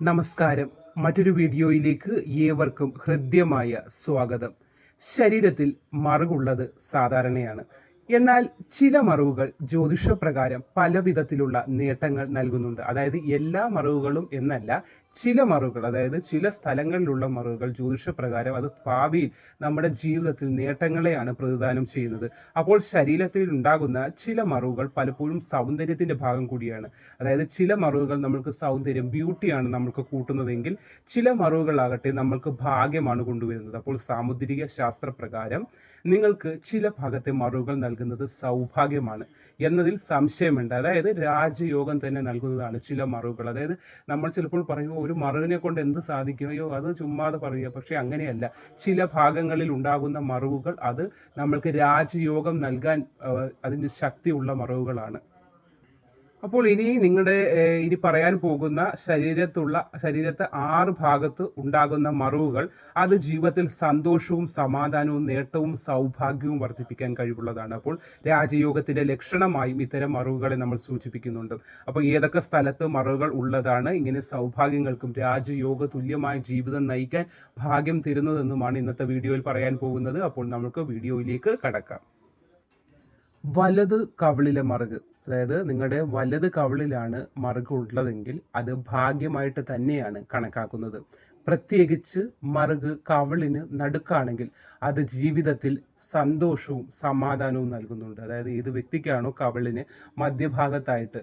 നമസ്കാരം. മറ്റൊരു വീഡിയോയിലേക്ക് ഏവർക്കും ഹൃദ്യമായ സ്വാഗതം. ശരീരത്തിൽ മറുകുള്ളത് സാധാരണയാണ്. എന്നാൽ ചില മറവുകൾ ജ്യോതിഷപ്രകാരം പല വിധത്തിലുള്ള നേട്ടങ്ങൾ നൽകുന്നുണ്ട്. അതായത് എല്ലാ മറവുകളും എന്നല്ല ചില മറവുകൾ അതായത് ചില സ്ഥലങ്ങളിലുള്ള മറവുകൾ ജ്യോതിഷപ്രകാരം അത് ഭാവിയിൽ നമ്മുടെ ജീവിതത്തിൽ നേട്ടങ്ങളെയാണ് പ്രതിദാനം ചെയ്യുന്നത്. അപ്പോൾ ശരീരത്തിൽ ഉണ്ടാകുന്ന ചില മറവുകൾ പലപ്പോഴും സൗന്ദര്യത്തിന്റെ ഭാഗം കൂടിയാണ്. അതായത് ചില മറവുകൾ നമ്മൾക്ക് സൗന്ദര്യം ബ്യൂട്ടിയാണ് നമ്മൾക്ക് കൂട്ടുന്നതെങ്കിൽ ചില മറവുകളാകട്ടെ നമ്മൾക്ക് ഭാഗ്യമാണ് കൊണ്ടുവരുന്നത്. അപ്പോൾ സാമുദ്രിക ശാസ്ത്രപ്രകാരം നിങ്ങൾക്ക് ചില ഭാഗത്തെ മറവുകൾ നൽകുന്നത് സൗഭാഗ്യമാണ് എന്നതിൽ സംശയമുണ്ട്. അതായത് രാജയോഗം തന്നെ നൽകുന്നതാണ് ചില മറവുകൾ അതായത് നമ്മൾ ചിലപ്പോൾ പറയും ഒരു മറവിനെ കൊണ്ട് എന്ത് സാധിക്കുകയോ അത് ചുമ്മാതെ പറയുക. പക്ഷേ അങ്ങനെയല്ല. ചില ഭാഗങ്ങളിൽ ഉണ്ടാകുന്ന മറവുകൾ അത് നമ്മൾക്ക് രാജയോഗം നൽകാൻ അതിന്റെ ശക്തിയുള്ള മറവുകളാണ്. അപ്പോൾ ഇനി നിങ്ങളുടെ ഇനി പറയാൻ പോകുന്ന ശരീരത്തുള്ള ശരീരത്തെ ആറ് ഭാഗത്ത് ഉണ്ടാകുന്ന മറവുകൾ അത് ജീവിതത്തിൽ സന്തോഷവും സമാധാനവും നേട്ടവും സൗഭാഗ്യവും വർദ്ധിപ്പിക്കാൻ കഴിവുള്ളതാണ്. അപ്പോൾ രാജയോഗത്തിന്റെ ലക്ഷണമായും ഇത്തരം മറവുകളെ നമ്മൾ സൂചിപ്പിക്കുന്നുണ്ട്. അപ്പോൾ ഏതൊക്കെ സ്ഥലത്ത് മറവുകൾ ഉള്ളതാണ് ഇങ്ങനെ സൗഭാഗ്യങ്ങൾക്കും രാജയോഗ തുല്യമായ ജീവിതം നയിക്കാൻ ഭാഗ്യം തരുന്നതെന്നുമാണ് ഇന്നത്തെ വീഡിയോയിൽ പറയാൻ പോകുന്നത്. അപ്പോൾ നമുക്ക് വീഡിയോയിലേക്ക് കടക്കാം. വലത് കവിളിലെ മറുക് അതായത് നിങ്ങളുടെ വലത് കവിളിലാണ് മറുകുള്ളതെങ്കിൽ അത് ഭാഗ്യമായിട്ട് തന്നെയാണ് കണക്കാക്കുന്നത്. പ്രത്യേകിച്ച് മറുക് കവിളിന് നടുക്കാണെങ്കിൽ അത് ജീവിതത്തിൽ സന്തോഷവും സമാധാനവും നൽകുന്നുണ്ട്. അതായത് ഏത് വ്യക്തിക്കാണോ കവളിന് മധ്യഭാഗത്തായിട്ട്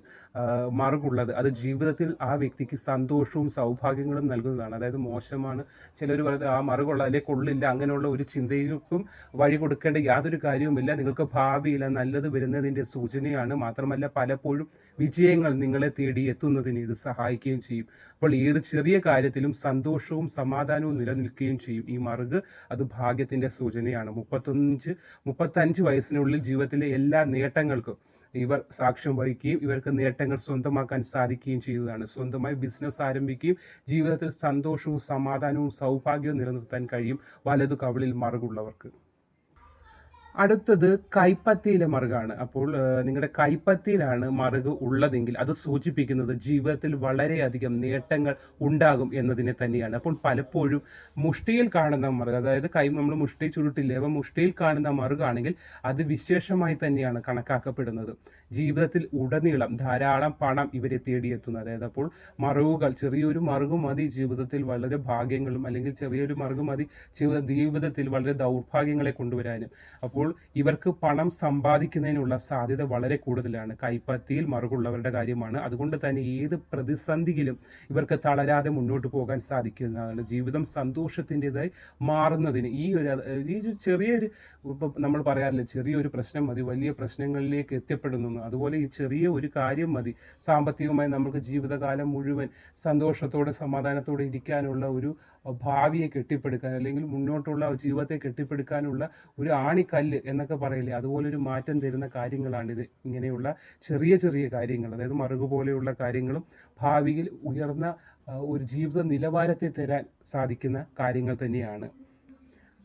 മറുകുള്ളത് അത് ജീവിതത്തിൽ ആ വ്യക്തിക്ക് സന്തോഷവും സൗഭാഗ്യങ്ങളും നൽകുന്നതാണ്. അതായത് മോശമാണ് ചിലർ പറയുന്നത് ആ മറുകൊള്ള അല്ലെങ്കിൽ കൊള്ളില്ല. അങ്ങനെയുള്ള ഒരു ചിന്തയ്ക്കും വഴി കൊടുക്കേണ്ട യാതൊരു കാര്യവുമില്ല. നിങ്ങൾക്ക് ഭാവിയിൽ നല്ലത് വരുന്നതിന്റെ സൂചനയാണ്. മാത്രമല്ല പലപ്പോഴും വിജയങ്ങൾ നിങ്ങളെ തേടി എത്തുന്നതിന് ഇത് സഹായിക്കുകയും ചെയ്യും. അപ്പോൾ ഏത് ചെറിയ കാര്യത്തിലും സന്തോഷവും സമാധാനവും നിലനിൽക്കുകയും ചെയ്യും. ഈ മറുക് അത് ഭാഗ്യത്തിന്റെ സൂചനയാണ്. മുപ്പത്തൊഞ്ച് മുപ്പത്തഞ്ച് വയസ്സിനുള്ളിൽ ജീവിതത്തിലെ എല്ലാ നേട്ടങ്ങൾക്കും ഇവർ സാക്ഷ്യം വഹിക്കുകയും ഇവർക്ക് നേട്ടങ്ങൾ സ്വന്തമാക്കാൻ സാധിക്കുകയും ചെയ്തതാണ്. സ്വന്തമായി ബിസിനസ് ആരംഭിക്കുകയും ജീവിതത്തിൽ സന്തോഷവും സമാധാനവും സൗഭാഗ്യവും നിലനിർത്താൻ കഴിയും വലതു കവളിൽ മറുകുള്ളവർക്ക്. അടുത്തത് കൈപ്പത്തിയിലെ മറുകാണ്. അപ്പോൾ നിങ്ങളുടെ കൈപ്പത്തിയിലാണ് മറുക് ഉള്ളതെങ്കിൽ അത് സൂചിപ്പിക്കുന്നത് ജീവിതത്തിൽ വളരെയധികം നേട്ടങ്ങൾ ഉണ്ടാകും എന്നതിനെ തന്നെയാണ്. അപ്പോൾ പലപ്പോഴും മുഷ്ടിയിൽ കാണുന്ന മറുക് അതായത് കൈ നമ്മൾ മുഷ്ടി ചുരുട്ടില്ലേ അപ്പോൾ മുഷ്ടിയിൽ കാണുന്ന മറുകാണെങ്കിൽ അത് വിശേഷമായി തന്നെയാണ് കണക്കാക്കപ്പെടുന്നത്. ജീവിതത്തിൽ ഉടനീളം ധാരാളം പണം ഇവരെ തേടിയെത്തുന്നു. അതായത് അപ്പോൾ മറുകുകൾ ചെറിയൊരു മറുകു മതി ജീവിതത്തിൽ വളരെ ഭാഗ്യങ്ങളും അല്ലെങ്കിൽ ചെറിയൊരു മറുകു മതി ജീവിത ജീവിതത്തിൽ വളരെ ദൗർഭാഗ്യങ്ങളെ കൊണ്ടുവരാനും. അപ്പോൾ ഇവർക്ക് പണം സമ്പാദിക്കുന്നതിനുള്ള സാധ്യത വളരെ കൂടുതലാണ്. കൈപ്പത്തിയിൽ മറുകുള്ളവരുടെ കാര്യമാണ്. അതുകൊണ്ട് തന്നെ ഏത് പ്രതിസന്ധിയിലും ഇവർക്ക് തളരാതെ മുന്നോട്ട് പോകാൻ സാധിക്കുന്നതാണ്. ജീവിതം സന്തോഷത്തിന്റെതായി മാറുന്നതിന് ഈ ഒരു ഈ ചെറിയൊരു നമ്മൾ പറയാറില്ല ചെറിയൊരു പ്രശ്നം മതി വലിയ പ്രശ്നങ്ങളിലേക്ക് എത്തിപ്പെടുന്നു. അതുപോലെ ഈ ചെറിയ ഒരു കാര്യം മതി. സാമ്പത്തികമായി നമുക്ക് ജീവിതകാലം മുഴുവൻ സന്തോഷത്തോടെ സമാധാനത്തോടെ ഇരിക്കാനുള്ള ഒരു ഭാവിയെ കെട്ടിപ്പടുക്കാൻ അല്ലെങ്കിൽ മുന്നോട്ടുള്ള ജീവിതത്തെ കെട്ടിപ്പടുക്കാനുള്ള ഒരു ആണിക്കല്ല് എന്നൊക്കെ പറയില്ലേ? അതുപോലെ ഒരു മാറ്റം തരുന്ന കാര്യങ്ങളാണിത്. ഇങ്ങനെയുള്ള ചെറിയ ചെറിയ കാര്യങ്ങൾ അതായത് മറുകു പോലെയുള്ള കാര്യങ്ങളും ഭാവിയിൽ ഉയർന്ന ഒരു ജീവിത നിലവാരത്തെ തരാൻ സാധിക്കുന്ന കാര്യങ്ങൾ തന്നെയാണ്.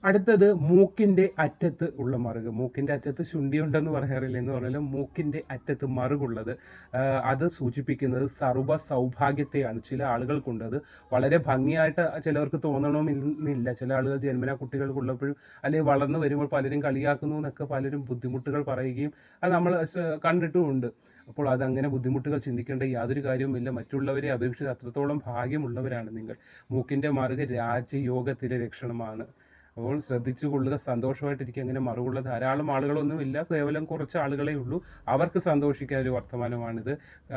അടുത്തത് മൂക്കിന്റെ അറ്റത്ത് ഉള്ള മറുക്. മൂക്കിന്റെ അറ്റത്ത് ശുണ്ടിയുണ്ടെന്ന് പറയാറില്ല എന്ന് പറഞ്ഞാൽ മൂക്കിന്റെ അറ്റത്ത് മറുകുള്ളത്. അത് സൂചിപ്പിക്കുന്നത് സർവ സൗഭാഗ്യത്തെയാണ്. ചില ആളുകൾക്കുണ്ടത് വളരെ ഭംഗിയായിട്ട് ചിലവർക്ക് തോന്നണമെന്നില്ല ചില ആളുകൾ ജന്മന കുട്ടികൾക്കുള്ളപ്പോഴും അല്ലെങ്കിൽ വളർന്നു വരുമ്പോൾ പലരും കളിയാക്കുന്നു എന്നൊക്കെ പലരും ബുദ്ധിമുട്ടുകൾ പറയുകയും അത് നമ്മൾ കണ്ടിട്ടുമുണ്ട്. അപ്പോൾ അതങ്ങനെ ബുദ്ധിമുട്ടുകൾ ചിന്തിക്കേണ്ട യാതൊരു കാര്യവുമില്ല. മറ്റുള്ളവരെ അപേക്ഷിച്ച് അത്രത്തോളം ഭാഗ്യമുള്ളവരാണ് നിങ്ങൾ. മൂക്കിന്റെ മറുക് രാജയോഗത്തിലെ ലക്ഷണമാണ്. അപ്പോൾ ശ്രദ്ധിച്ചു കൊള്ളുക സന്തോഷമായിട്ടിരിക്കുക അങ്ങനെ മറുകുള്ള ധാരാളം ആളുകളൊന്നും ഇല്ല കേവലം കുറച്ച് ആളുകളെ ഉള്ളൂ. അവർക്ക് സന്തോഷിക്കാൻ ഒരു വർത്തമാനമാണിത്.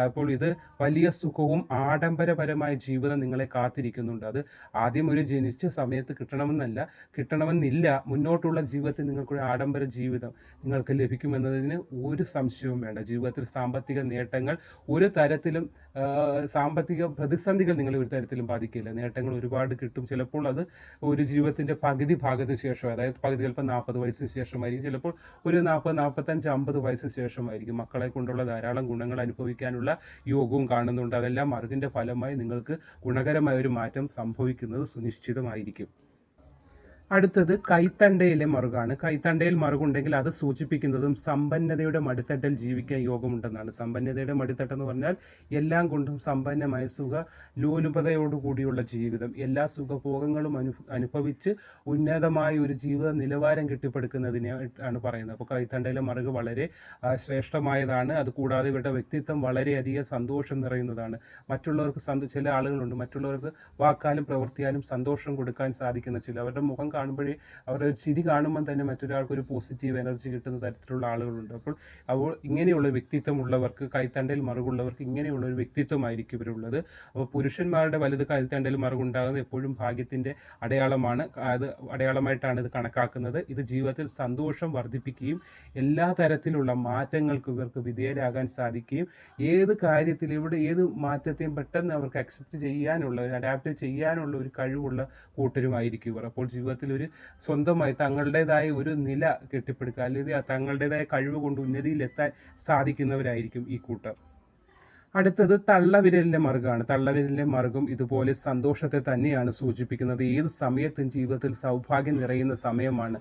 അപ്പോൾ ഇത് വലിയ സുഖവും ആഡംബരപരമായ ജീവിതം നിങ്ങളെ കാത്തിരിക്കുന്നുണ്ട്. അത് ആദ്യം ഒരു ജനിച്ച സമയത്ത് കിട്ടണമെന്നല്ല കിട്ടണമെന്നില്ല മുന്നോട്ടുള്ള ജീവിതത്തിൽ നിങ്ങൾക്കൊരു ആഡംബര ജീവിതം നിങ്ങൾക്ക് ലഭിക്കുമെന്നതിന് ഒരു സംശയവും വേണ്ട. ജീവിതത്തിൽ സാമ്പത്തിക നേട്ടങ്ങൾ ഒരു തരത്തിലും സാമ്പത്തിക പ്രതിസന്ധികൾ നിങ്ങളെ ഒരു തരത്തിലും ബാധിക്കില്ല. നേട്ടങ്ങൾ ഒരുപാട് കിട്ടും. ചിലപ്പോൾ അത് ഒരു ജീവിതത്തിന്റെ പകുതി ഭാഗത്തിന് ശേഷം അതായത് പകുതി ചിലപ്പോൾ നാൽപ്പത് വയസ്സിന് ശേഷമായിരിക്കും. ചിലപ്പോൾ ഒരു നാൽപ്പത് നാൽപ്പത്തഞ്ച് അമ്പത് വയസ്സിന് ശേഷമായിരിക്കും. മക്കളെ കൊണ്ടുള്ള ധാരാളം ഗുണങ്ങൾ അനുഭവിക്കാനുള്ള യോഗവും കാണുന്നുണ്ട്. അതെല്ലാം അറിവിന്റെ ഫലമായി നിങ്ങൾക്ക് ഗുണകരമായ ഒരു മാറ്റം സംഭവിക്കുന്നത് സുനിശ്ചിതമായിരിക്കും. അടുത്തത് കൈത്തണ്ടയിലെ മറുകാണ്. കൈത്തണ്ടയിൽ മറുകുണ്ടെങ്കിൽ അത് സൂചിപ്പിക്കുന്നതും സമ്പന്നതയുടെ മടിത്തട്ടിൽ ജീവിക്കാൻ യോഗമുണ്ടെന്നാണ്. സമ്പന്നതയുടെ മടിത്തട്ട് എന്ന് പറഞ്ഞാൽ എല്ലാം കൊണ്ടും സമ്പന്നമായ സുഖ ലോലുപതയോടുകൂടിയുള്ള ജീവിതം. എല്ലാ സുഖഭോഗങ്ങളും അനു അനുഭവിച്ച് ഉന്നതമായ ഒരു ജീവിത നിലവാരം കെട്ടിപ്പടുക്കുന്നതിനെ ആണ് പറയുന്നത്. അപ്പോൾ കൈത്തണ്ടയിലെ മറുക് വളരെ ശ്രേഷ്ഠമായതാണ്. അതുകൂടാതെ ഇവരുടെ വ്യക്തിത്വം വളരെയധികം സന്തോഷം നിറയുന്നതാണ്. മറ്റുള്ളവർക്ക് ചില ആളുകളുണ്ട്. മറ്റുള്ളവർക്ക് വാക്കാലും പ്രവൃത്തിയാലും സന്തോഷം കൊടുക്കാൻ സാധിക്കുന്ന ചില അവരുടെ മുഖം കാണുമ്പോഴേ അവരുടെ ഒരു ചിരി കാണുമ്പോൾ തന്നെ മറ്റൊരാൾക്ക് ഒരു പോസിറ്റീവ് എനർജി കിട്ടുന്ന തരത്തിലുള്ള ആളുകളുണ്ട്. അപ്പോൾ അപ്പോൾ ഇങ്ങനെയുള്ള വ്യക്തിത്വമുള്ളവർക്ക് കൈത്തണ്ടയിൽ മറുകുള്ളവർക്ക് ഇങ്ങനെയുള്ള ഒരു വ്യക്തിത്വമായിരിക്കും ഇവരുള്ളത്. അപ്പോൾ പുരുഷന്മാരുടെ വലുത് കൈത്തണ്ടയിൽ മറുകുണ്ടാകുന്നത് എപ്പോഴും ഭാഗ്യത്തിന്റെ അടയാളമാണ്. അത് അടയാളമായിട്ടാണ് ഇത് കണക്കാക്കുന്നത്. ഇത് ജീവിതത്തിൽ സന്തോഷം വർദ്ധിപ്പിക്കുകയും എല്ലാ തരത്തിലുള്ള മാറ്റങ്ങൾക്ക് ഇവർക്ക് വിധേയരാകാൻ സാധിക്കുകയും ഏത് കാര്യത്തിൽ ഇവിടെ ഏത് മാറ്റത്തെയും പെട്ടെന്ന് അവർക്ക് അക്സെപ്റ്റ് ചെയ്യാനുള്ള അഡാപ്റ്റ് ചെയ്യാനുള്ള ഒരു കഴിവുള്ള കൂട്ടരുമായിരിക്കും ഇവർ. അപ്പോൾ ജീവിതത്തിൽ ഒരു സ്വന്തമായി തങ്ങളുടേതായ ഒരു നില കെട്ടിപ്പടുക്കുക അല്ലെങ്കിൽ തങ്ങളുടേതായ കഴിവ് കൊണ്ട് ഉന്നതിയിലെത്താൻ സാധിക്കുന്നവരായിരിക്കും ഈ കൂട്ടർ അടുത്തത് തള്ളവിരലിന്റെ മറുകാണ്. തള്ളവിരലിന്റെ മറുകും ഇതുപോലെ സന്തോഷത്തെ തന്നെയാണ് സൂചിപ്പിക്കുന്നത്. ഏത് സമയത്തും ജീവിതത്തിൽ സൗഭാഗ്യം നിറയുന്ന സമയമാണ്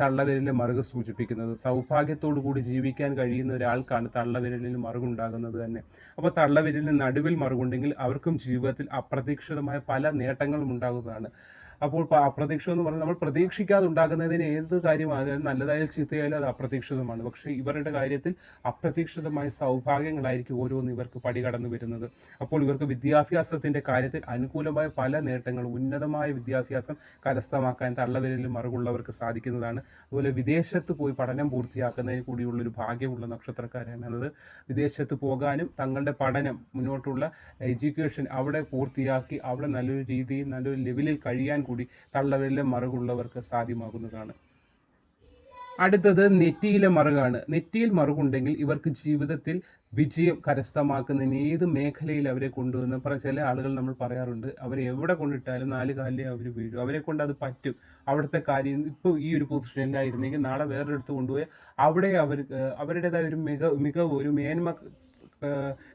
തള്ളവിരലിന്റെ മറുക് സൂചിപ്പിക്കുന്നത്. സൗഭാഗ്യത്തോടു കൂടി ജീവിക്കാൻ കഴിയുന്ന ഒരാൾക്കാണ് തള്ളവിരലിൽ മറുകുണ്ടാകുന്നത് തന്നെ. അപ്പോൾ തള്ളവിരലിന് നടുവിൽ മറുകുണ്ടെങ്കിൽ അവർക്കും ജീവിതത്തിൽ അപ്രതീക്ഷിതമായ പല നേട്ടങ്ങളും ഉണ്ടാകുന്നതാണ്. അപ്പോൾ അപ്രതീക്ഷ അപ്രതീക്ഷിതം എന്ന് പറഞ്ഞാൽ നമ്മൾ പ്രതീക്ഷിക്കാതെ ഉണ്ടാകുന്നതിന് ഏത് കാര്യമായാലും നല്ലതായാലും ചീത്തയായാലും അത് അപ്രതീക്ഷിതമാണ്. പക്ഷേ ഇവരുടെ കാര്യത്തിൽ അപ്രതീക്ഷിതമായ സൗഭാഗ്യങ്ങളായിരിക്കും ഓരോന്ന് ഇവർക്ക് പടികടന്നു വരുന്നത്. അപ്പോൾ ഇവർക്ക് വിദ്യാഭ്യാസത്തിന്റെ കാര്യത്തിൽ അനുകൂലമായ പല നേട്ടങ്ങളും ഉന്നതമായ വിദ്യാഭ്യാസം കരസ്ഥമാക്കാൻ തള്ളവിരലിൽ മറുകുള്ളവർക്ക് സാധിക്കുന്നതാണ്. അതുപോലെ വിദേശത്ത് പോയി പഠനം പൂർത്തിയാക്കുന്നതിന് കൂടിയുള്ളൊരു ഭാഗ്യമുള്ള നക്ഷത്രക്കാരാണ് വിദേശത്ത് പോകാനും തങ്ങളുടെ പഠനം മുന്നോട്ടുള്ള എഡ്യൂക്കേഷൻ അവിടെ പൂർത്തിയാക്കി അവിടെ നല്ലൊരു രീതിയിൽ നല്ലൊരു ലെവലിൽ കഴിയാൻ കൂടി തള്ളവിരലിലെ മറുകുള്ളവർക്ക് സാധ്യമാകുന്നതാണ്. അടുത്തത് നെറ്റിയിലെ മറുകാണ്. നെറ്റിയിൽ മറുകുണ്ടെങ്കിൽ ഇവർക്ക് ജീവിതത്തിൽ വിജയം കരസ്ഥമാക്കുന്നതിന് ഏത് മേഖലയിൽ അവരെ കൊണ്ടുവന്ന് ചില ആളുകൾ നമ്മൾ പറയാറുണ്ട് അവരെ എവിടെ കൊണ്ടിട്ടാലും നാല് കാലിലേ അവർ വീഴും. അവരെ കൊണ്ട് അത് പറ്റും. അവിടുത്തെ കാര്യം ഇപ്പോൾ ഈ ഒരു പൊസിഷനിലായിരുന്നെങ്കിൽ നാളെ വേറൊരിടത്ത് കൊണ്ടുപോയി അവിടെ അവർ അവരുടേതായ ഒരു മിക മികവ് ഒരു മേന്മ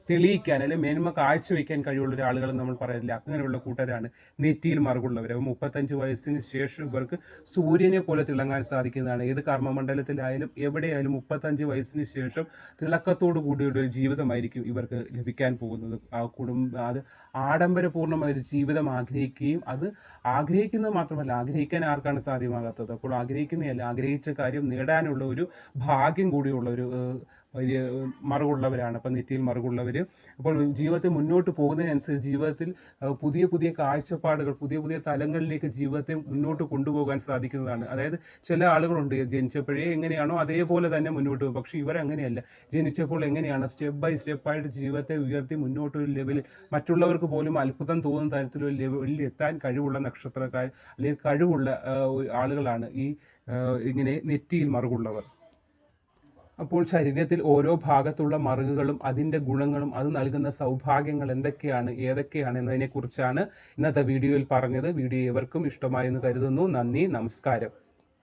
തെളിയിക്കാൻ അല്ലെങ്കിൽ മേന്മ കാഴ്ചവെക്കാൻ കഴിവുള്ള ഒരാളുകൾ നമ്മൾ പറയുന്നില്ല. അങ്ങനെയുള്ള കൂട്ടരാണ്. നെറ്റിയിൽ മറുകുള്ളവർ മുപ്പത്തഞ്ച് വയസ്സിന് ശേഷം ഇവർക്ക് സൂര്യനെ പോലെ തിളങ്ങാൻ സാധിക്കുന്നതാണ്. ഏത് കർമ്മമണ്ഡലത്തിലായാലും എവിടെയായാലും മുപ്പത്തഞ്ച് വയസ്സിന് ശേഷം തിളക്കത്തോടു കൂടിയുള്ള ഒരു ജീവിതമായിരിക്കും ഇവർക്ക് ലഭിക്കാൻ പോകുന്നത്. ആ കുടുംബ അത് ആഡംബരപൂർണമായ ഒരു ജീവിതം ആഗ്രഹിക്കുകയും അത് ആഗ്രഹിക്കുന്നത് മാത്രമല്ല ആഗ്രഹിക്കാൻ ആർക്കാണ് സാധ്യമാകാത്തത്? അപ്പോൾ ആഗ്രഹിക്കുന്നതല്ല ആഗ്രഹിച്ച കാര്യം നേടാനുള്ള ഒരു ഭാഗ്യം കൂടിയുള്ള ഒരു വലിയ മറുകുള്ളവരാണ്. അപ്പം നെറ്റിയിൽ മറുകുള്ളവർ അപ്പോൾ ജീവിതത്തിൽ മുന്നോട്ട് പോകുന്നതിനനുസരിച്ച് ജീവിതത്തിൽ പുതിയ പുതിയ കാഴ്ചപ്പാടുകൾ പുതിയ പുതിയ തലങ്ങളിലേക്ക് ജീവിതത്തെ മുന്നോട്ട് കൊണ്ടുപോകാൻ സാധിക്കുന്നതാണ്. അതായത് ചില ആളുകളുണ്ട് ജനിച്ചപ്പോഴേ എങ്ങനെയാണോ അതേപോലെ തന്നെ മുന്നോട്ട് പോകും. പക്ഷേ ഇവരങ്ങനെയല്ല. ജനിച്ചപ്പോൾ എങ്ങനെയാണ് സ്റ്റെപ്പ് ബൈ സ്റ്റെപ്പായിട്ട് ജീവിതത്തെ ഉയർത്തി മുന്നോട്ട് ഒരു ലെവലിൽ മറ്റുള്ളവർക്ക് പോലും അത്ഭുതം തോന്നുന്ന തരത്തിലൊരു ലെവലിൽ എത്താൻ കഴിവുള്ള നക്ഷത്രക്കാർ അല്ലെങ്കിൽ കഴിവുള്ള ആളുകളാണ് ഈ ഇങ്ങനെ നെറ്റിയിൽ മറുകുള്ളവർ. അപ്പോൾ ശരീരത്തിൽ ഓരോ ഭാഗത്തുള്ള മറുകുകളും അതിന്റെ ഗുണങ്ങളും അത് നൽകുന്ന സൗഭാഗ്യങ്ങൾ എന്തൊക്കെയാണ് ഏതൊക്കെയാണ് എന്നതിനെക്കുറിച്ചാണ് ഇന്നത്തെ വീഡിയോയിൽ പറഞ്ഞത്. വീഡിയോ ഏവർക്കും ഇഷ്ടമായെന്ന് കരുതുന്നു. നന്ദി നമസ്കാരം.